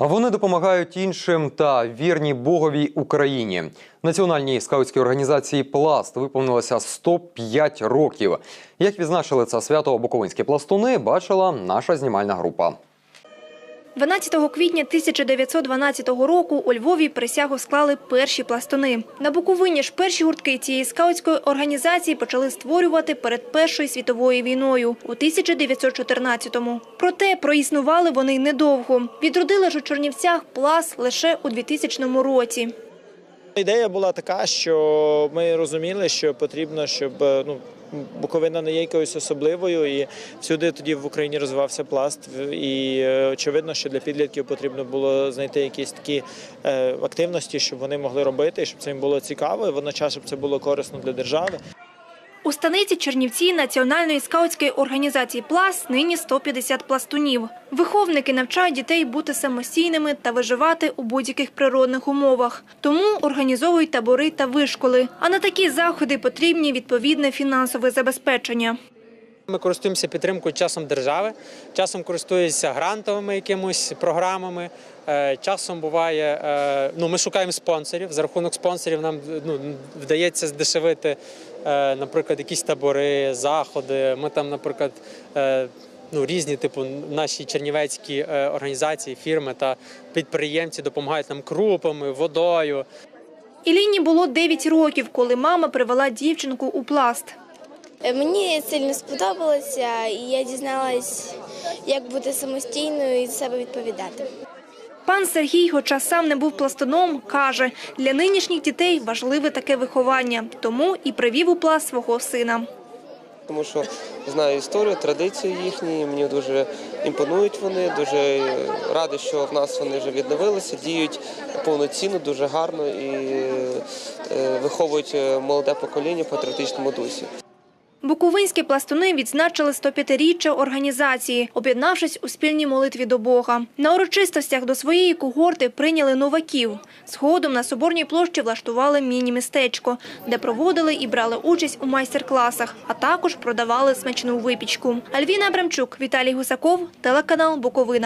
Вони допомагають іншим та вірні Боговій Україні. Національній скаутській організації Пласт виповнилося 105 років. Як відзначили це свято Буковинські пластуни, бачила наша знімальна група. 12 квітня 1912 року у Львові присягу склали перші пластуни. На Буковині ж перші гуртки цієї скаутської організації почали створювати перед Першою світовою війною у 1914-му. Проте проіснували вони недовго. Відродили ж у Чернівцях пласт лише у 2000 році. Ідея була така, що ми розуміли, що потрібно, щоб е, ну. Буковина не є якоюсь особливою, і всюди тоді в Україні розвивався пласт. І е, очевидно, що для підлітків потрібно було знайти якісь такі е, активності, щоб вони могли робити, щоб це їм було цікаво, і водночас, щоб це було корисно для держави. У станиці Чернівці Національної скаутської організації «Пласт» нині 150 пластунів. Виховники навчають дітей бути самостійними та виживати у будь-яких природних умовах. Тому організовують табори та вишколи. А на такі заходи потрібні відповідне фінансове забезпечення. Ми користуємося підтримкою часом держави, часом користуємося грантовими якимось програмами. е, Часом буває, е, ну ми шукаємо спонсорів. За рахунок спонсорів нам ну, вдається здешевити, е, наприклад, якісь табори, заходи. Ми там, наприклад, ну різні, типу, наші чернівецькі організації, фірми та підприємці допомагають нам крупами, водою. Іліні було 9 років, коли мама привела дівчинку у пласт. Е, Мені сильно сподобалося, і я дізналась, як бути самостійною і за себе відповідати. Пан Сергій, хоча сам не був пластуном, каже, для нинішніх дітей важливе таке виховання, тому і привів у пласт свого сина. тому що знаю історію, традиції їхні. Мені дуже імпонують вони. Дуже радий, що в нас вони вже відновилися, діють повноцінно, дуже гарно і е, виховують молоде покоління в патріотичному дусі. Буковинські пластуни відзначили 105-річчя організації, об'єднавшись у спільній молитві до Бога. На урочистостях до своєї когорти прийняли новаків. Згодом на Соборній площі влаштували міні-містечко, де проводили і брали участь у майстер-класах, а також продавали смачну випічку. Альвіна Абрамчук, Віталій Гусаков, телеканал Буковина.